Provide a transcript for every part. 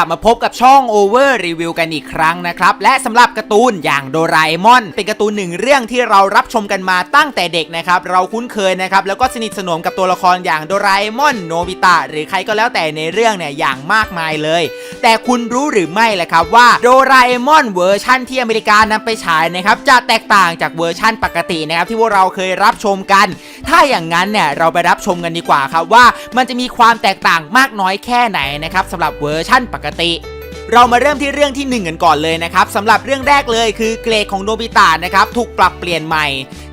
ลับมาพบกับช่อง Over Review กันอีกครั้งนะครับ และสำหรับการ์ตูนอย่างโดราเอมอน เป็นการ์ตูนหนึ่งเรื่องที่เรารับชมกันมาตั้งแต่เด็กนะครับ เราคุ้นเคยนะครับ แล้วก็สนิทสนมกับตัวละครอย่างโดราเอมอนโนบิตะหรือใครก็แล้วแต่ในเรื่องเนี่ยอย่างมากมายเลย แต่คุณรู้หรือไม่แหละครับว่าโดราเอมอนเวอร์ชั่นที่อเมริกานำไปฉายนะครับจะแตกต่างจากเวอร์ชั่นปกตินะครับที่พวกเราเคยรับชมกัน ถ้าอย่างนั้นเนี่ยเราไปรับชมกันดีกว่าครับว่ามันจะมีความแตกต่างมากน้อยแค่ไหนนะครับสำหรับเวอร์ชั่นปกติ飞。 เรามาเริ่มที่เรื่องที่ 1 กันก่อนเลยนะครับสำหรับเรื่องแรกเลยคือเกรดของโนบิตะนะครับถูกปรับเปลี่ยนใหม่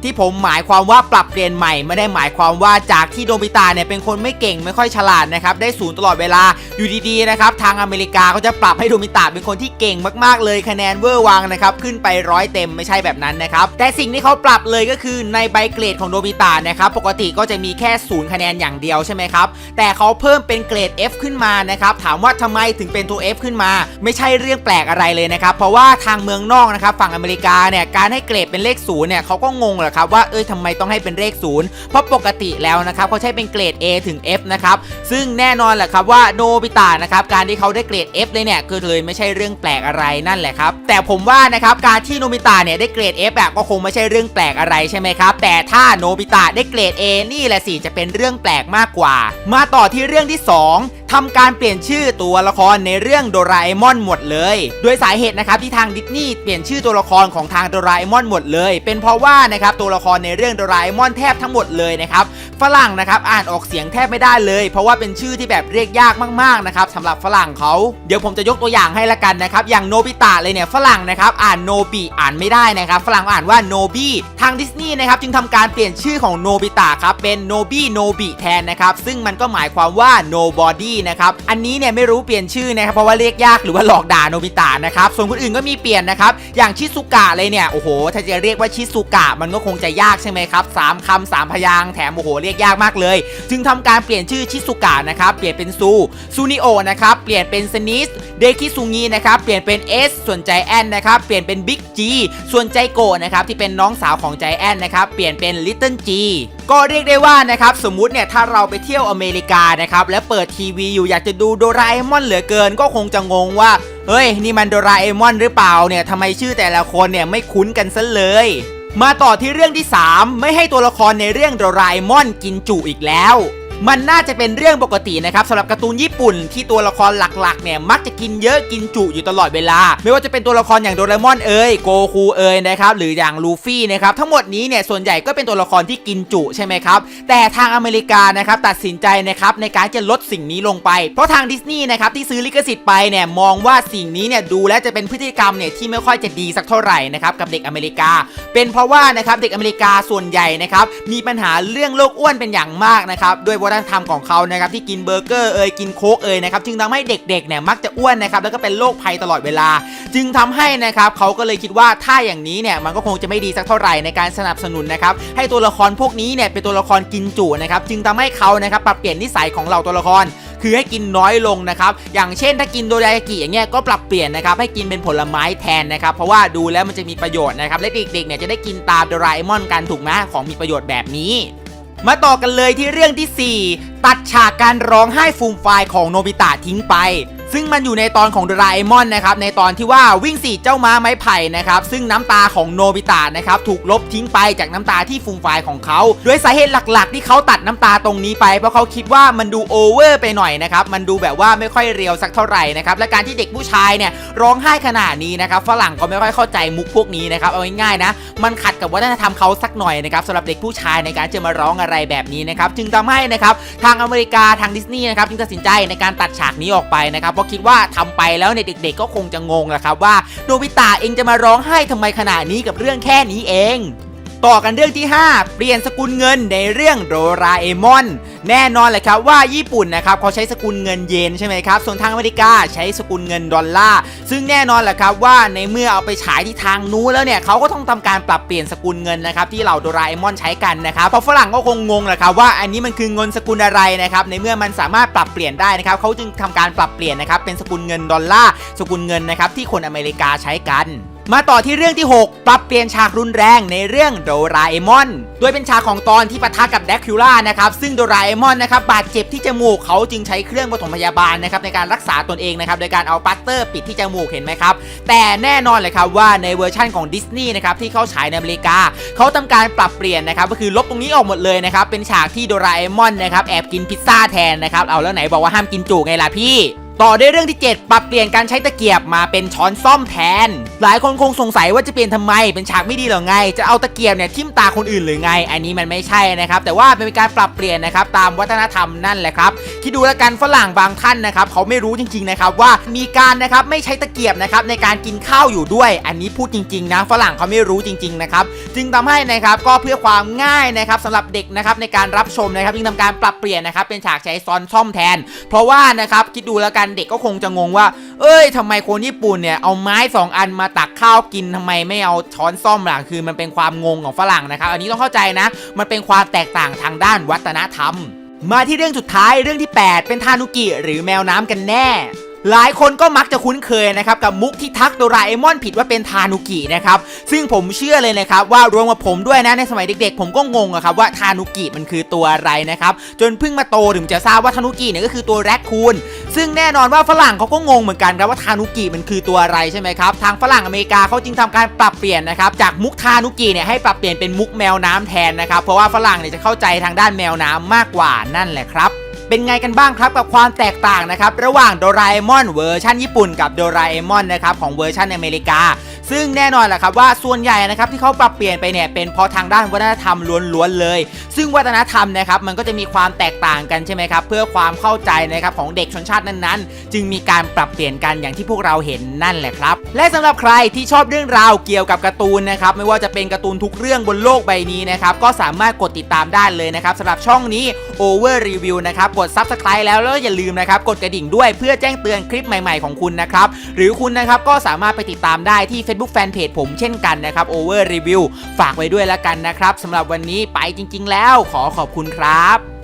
ที่ผมหมายความว่าปรับเปลี่ยนใหม่ไม่ได้หมายความว่าจากที่โนบิตะเนี่ยเป็นคนไม่เก่งไม่ค่อยฉลาดนะครับได้ศูนย์ตลอดเวลาอยู่ดีๆนะครับทางอเมริกาก็จะปรับให้โนบิตะเป็นคนที่เก่งมากๆเลยคะแนนเวอร์วังนะครับขึ้นไปร้อยเต็มไม่ใช่แบบนั้นนะครับแต่สิ่งที่เขาปรับเลยก็คือในใบเกรดของโนบิตะนะครับปกติก็จะมีแค่ศูนย์คะแนนอย่างเดียวใช่ไหมครับแต่เขาเพิ่มเป็นเกรด F ขึ้นมานะครับถามว่าทำไมถึงเป็นตัว F ขึ้นมาไม่ใช่เรื่องแปลกอะไรเลยนะครับ เพราะว่าทางเมืองนอกนะครับฝั่งอเมริกาเนี่ยการให้เกรดเป็นเลขศูนย์เนี่ยเขาก็งงแหละครับว่าเอ้ยทำไมต้องให้เป็นเลขศูนย์เพราะปกติแล้วนะครับเขาใช้เป็นเกรด A ถึง F นะครับซึ่งแน่นอนแหละครับว่าโนบิตะนะครับการที่เขาได้เกรด F เลยเนี่ยก็เลยไม่ใช่เรื่องแปลกอะไรนั่นแหละครับแต่ผมว่านะครับการที่โนบิตะเนี่ยได้เกรด F อะก็คงไม่ใช่เรื่องแปลกอะไรใช่ไหมครับแต่ถ้าโนบิตะได้เกรด A นี่แหละสิจะเป็นเรื่องแปลกมากกว่า มาต่อที่เรื่องที่ 2 ทำการเปลี่ยนชื่อตัวละครในเรื่องโดราเอมอนหมดเลย โดยสาเหตุนะครับที่ทางดิสนีย์เปลี่ยนชื่อตัวละครของทางโดราเอมอนหมดเลย เป็นเพราะว่านะครับตัวละครในเรื่องโดราเอมอนแทบทั้งหมดเลยนะครับฝรั่งนะครับอ่านออกเสียงแทบไม่ได้เลย เพราะว่าเป็นชื่อที่แบบเรียกยากมากๆนะครับสำหรับฝรั่งเขาเดี๋ยวผมจะยกตัวอย่างให้ละกันนะครับอย่างโนบิตะเลยเนี่ยฝรั่งนะครับอ่านโนบิอ่านไม่ได้นะครับฝรั่งอ่านว่าโนบิทางดิสนีย์นะครับจึงทำการเปลี่ยนชื่อของโนบิตะครับเป็นโนบิโนบิแทนนะครับซึ่งมันก็หมายความว่า nobody นะครับอันนี้เนี่ยไม่รู้เปลี่ยนชื่อนะครับเพราะว่าเรียกยากหรือว่าหลอกด่าโนบิตะนะครับส่วนคนอื่นก็มีเปลี่ยนนะครับอย่างชิซุกะเลยเนี่ยโอ้โหถ้าจะเรียกว่าชิซุกะมันก็คงจะยากใช่ไหมครับสามคำสามพยางแถมโอ้โหเรียกยากมากเลย จึงทำการเปลี่ยนชื่อชิซุกะนะครับเปลี่ยนเป็นซูซูนิโอนะครับเปลี่ยนเป็นสนิสเดคิซุงินะครับเปลี่ยนเป็น S ส่วนใจแอนนะครับเปลี่ยนเป็นบิ๊กจีส่วนใจโกนะครับที่เป็นน้องสาวของใจแอนนะครับเปลี่ยนเป็นลิตเติ้ลจีก็เรียกได้ว่านะครับสมมุติเนี่ยถ้าเราไปเที่ยวอเมริกานะครับและเปิดทีวีอยู่อยากจะดูโดราเอมอนเหลือเกิน ก็คงจะงงว่าเฮ้ยนี่มันโดราเอมอนหรือเปล่าเนี่ยทำไมชื่อแต่ละคนเนี่ยไม่คุ้นกันซะเลยมาต่อที่เรื่องที่ 3 ไม่ให้ตัวละครในเรื่องโดราเอมอนกินจุอีกแล้ว มันน่าจะเป็นเรื่องปกตินะครับสำหรับการ์ตูนญี่ปุ่นที่ตัวละครหลักๆเนี่ยมักจะกินเยอะกินจุอยู่ตลอดเวลา ไม่ว่าจะเป็นตัวละครอย่างโดราเอมอนเอ่ยโกคูเอ่ยนะครับหรืออย่างลูฟี่นะครับทั้งหมดนี้เนี่ยส่วนใหญ่ก็เป็นตัวละครที่กินจุใช่ไหมครับแต่ทางอเมริกานะครับตัดสินใจนะครับในการจะลดสิ่งนี้ลงไป เพราะทางดิสนีย์นะครับที่ซื้อลิขสิทธิ์ไปเนี่ยมองว่าสิ่งนี้เนี่ยดูแลจะเป็นพฤติกรรมเนี่ยที่ไม่ค่อยจะดีสักเท่าไหร่นะครับกับเด็กอเมริกา เป็นเพราะว่านะครับเด็กอเมริกาส่วนใหญ่นะครับมีปัญหาเรื่องโรคอ้วนเป็นอย่างมากนะครับด้วยวัฒนธรรมของเขานะครับที่กินเบอร์เกอร์เอ่ยกินโค้กเอ่ยนะครับจึงทำให้เด็กๆเนี่ยมักจะอ้วนนะครับแล้วก็เป็นโรคภัยตลอดเวลา จึงทำให้นะครับเขาก็เลยคิดว่าถ้าอย่างนี้เนี่ยมันก็คงจะไม่ดีสักเท่าไหร่ในการสนับสนุนนะครับให้ตัวละครพวกนี้เนี่ยเป็นตัวละครกินจุนะครับจึงทำให้เขานะครับปรับเปลี่ยนนิสัยของเหล่าตัวละครคือให้กินน้อยลงนะครับ อย่างเช่นถ้ากินโดรายากิอย่างเงี้ยก็ปรับเปลี่ยนนะครับ ให้กินเป็นผลไม้แทนนะครับ เพราะว่าดูแล้วมันจะมีประโยชน์นะครับ และเด็กๆเนี่ยจะได้กินตามโดราเอมอนกันถูกไหมของมีประโยชน์แบบนี้ มาต่อกันเลยที่เรื่องที่ 4 ตัดฉากการร้องไห้ฟูมไฟายของโนบิตะทิ้งไป ซึ่งมันอยู่ในตอนของโดราเอมอนนะครับในตอนที่ว่าวิ่งสี่เจ้าม้าไม้ไผ่นะครับซึ่งน้ำตาของโนบิตะนะครับถูกลบทิ้งไปจากน้ำตาที่ฟูมไฟายของเขาโดยสาเหตุหลักๆ ที่เขาตัดน้ำตาตรงนี้ไป เพราะเขาคิดว่ามันดูโอเวอร์ไปหน่อยนะครับมันดูแบบว่าไม่ค่อยเรียวสักเท่าไหร่นะครับและการที่เด็กผู้ชายเนี่ยร้องไห้ขนาดนี้นะครับฝรั่งก็ไม่ค่อยเข้าใจมุกพวกนี้นะครับเอาง่ายๆนะมันขัดกับวัฒนธรรมเขาสักหน่อยนะครับสำหรับเด็กผู้ชายในการจะมาร้องอะไรแบบนี้นะครับจึงทำให้นะครับทางอเมริกาทางดิสนีย์นะครับจึงตัดสินใจในการตัดฉากนี้ออกไปนะครับเพราะคิดว่าทำไปแล้วเนี่ยเด็กๆก็คงจะงงแหละครับว่าโนบิตะเองจะมาร้องไห้ทำไมขนาดนี้กับเรื่องแค่นี้เอง ต่อกันเรื่องที่ 5 เปลี่ยนสกุลเงินในเรื่องโดราเอมอน แน่นอนเลยครับว่าญี่ปุ่นนะครับเขาใช้สกุลเงินเยนใช่ไหมครับ ส่วนทางอเมริกาใช้สกุลเงินดอลลาร์ ซึ่งแน่นอนแหละครับว่าในเมื่อเอาไปฉายที่ทางนู้นแล้วเนี่ยเขาก็ต้องทำการปรับเปลี่ยนสกุลเงินนะครับที่เหล่าโดราเอมอนใช้กันนะครับเพราะฝรั่งก็คงงงแหละครับว่าอันนี้มันคือเงินสกุลอะไรนะครับในเมื่อมันสามารถปรับเปลี่ยนได้นะครับเขาจึงทำการปรับเปลี่ยนนะครับเป็นสกุลเงินดอลลาร์สกุลเงินนะครับที่คนอเมริกาใช้กัน มาต่อที่เรื่องที่ 6 ปรับเปลี่ยนฉากรุนแรงในเรื่องโดราเอมอนโดยเป็นฉากของตอนที่ปะทะกับแดคิล่านะครับซึ่งโดราเอมอนนะครับบาดเจ็บที่จมูกเขาจึงใช้เครื่องปฐมพยาบาลนะครับในการรักษาตนเองนะครับโดยการเอาปัตเตอร์ปิดที่จมูกเห็นไหมครับ แต่แน่นอนเลยครับว่าในเวอร์ชั่นของดิสนีย์นะครับที่เขาฉายในอเมริกา เขาทำการปรับเปลี่ยนนะครับก็คือลบตรงนี้ออกหมดเลยนะครับเป็นฉากที่โดราเอมอนนะครับแอบกินพิซซ่าแทนนะครับเอาแล้วไหนบอกว่าห้ามกินจุไงล่ะพี่ ต่อด้วยเรื่องที่ 7 ปรับเปลี่ยนการใช้ตะเกียบมาเป็นช้อนซ่อมแทน หลายคนคงสงสัยว่าจะเปลี่ยนทำไม เป็นฉากไม่ดีหรอไง จะเอาตะเกียบเนี่ยทิ่มตาคนอื่นหรือไง อันนี้มันไม่ใช่นะครับ แต่ว่าเป็นการปรับเปลี่ยนนะครับตามวัฒนธรรมนั่นแหละครับ คิดดูแล้วกันฝรั่งบางท่านนะครับเขาไม่รู้จริงๆนะครับว่ามีการนะครับไม่ใช้ตะเกียบนะครับในการกินข้าวอยู่ด้วย อันนี้พูดจริงๆนะฝรั่งเขาไม่รู้จริงๆนะครับจึงทำให้นะครับก็เพื่อความง่ายนะครับสำหรับเด็กนะครับในการรับชมนะครับจึงทำการปรับเปลี่ยนนะครับเป็นฉากใช้ซ้อนซ่อมแทน เพราะว่านะครับคิดดูแล้วกันเด็กก็คงจะงงว่า เอ้ยทำไมคนญี่ปุ่นเนี่ยเอาไม้สองอันมาตักข้าวกินทำไมไม่เอาช้อนซ่อมหลังคือมันเป็นความงงของฝรั่งนะครับ อันนี้ต้องเข้าใจนะ มันเป็นความแตกต่างทางด้านวัฒนธรรม มาที่เรื่องสุดท้ายเรื่องที่ 8 เป็นทานุกิหรือแมวน้ำกันแน่ หลายคนก็มักจะคุ้นเคยนะครับกับมุกที่ทักโดราเอมอนผิดว่าเป็นทานุกินะครับซึ่งผมเชื่อเลยนะครับว่ารวมกับผมด้วยนะในสมัยเด็กๆ ผมก็งงอะครับว่าทานุกิมันคือตัวอะไรนะครับจนเพิ่งมาโตถึงจะทราบว่าทานุกิเนี่ยก็คือตัวแรคคูนซึ่งแน่นอนว่าฝรั่งเขาก็งงเหมือนกันครับว่าทานุกิมันคือตัวอะไรใช่ไหมครับทางฝรั่งอเมริกาเขาจึงทำการปรับเปลี่ยนนะครับจากมุกทานุกิเนี่ยให้ปรับเปลี่ยนเป็นมุกแมวน้ำแทนนะครับเพราะว่าฝรั่งเนี่ยจะเข้าใจทางด้านแมวน้ำมากกว่านั่นแหละครับ เป็นไงกันบ้างครับกับความแตกต่างนะครับระหว่างโดราเอมอนเวอร์ชันญี่ปุ่นกับโดราเอมอนนะครับของเวอร์ชันอเมริกา ซึ่งแน่นอนแหละครับว่าส่วนใหญ่นะครับที่เขาปรับเปลี่ยนไปเนี่ยเป็นเพราะทางด้านวัฒนธรรมล้วนๆเลย ซึ่งวัฒนธรรมนะครับมันก็จะมีความแตกต่างกันใช่ไหมครับเพื่อความเข้าใจนะครับของเด็กชนชาตินั้นๆ จึงมีการปรับเปลี่ยนกันอย่างที่พวกเราเห็นนั่นแหละครับ และสำหรับใครที่ชอบเรื่องราวเกี่ยวกับการ์ตูนนะครับไม่ว่าจะเป็นการ์ตูนทุกเรื่องบนโลกใบนี้นะครับก็สามารถกดติดตามได้เลยนะครับสำหรับช่องนี้ Over Review นะครับกด Subscribe แล้วแล้วอย่าลืมนะครับกดกระดิ่งด้วยเพื่อแจ้งเตือนคลิปใหม่ ๆของคุณนะครับหรือคุณนะครับก็สามารถไปติดตามได้ที่ Facebook Fanpage ผมเช่นกันนะครับ Over Review ฝากไว้ด้วยแล้วกันนะครับสำหรับวันนี้ไปจริง ๆ แล้วขอขอบคุณครับ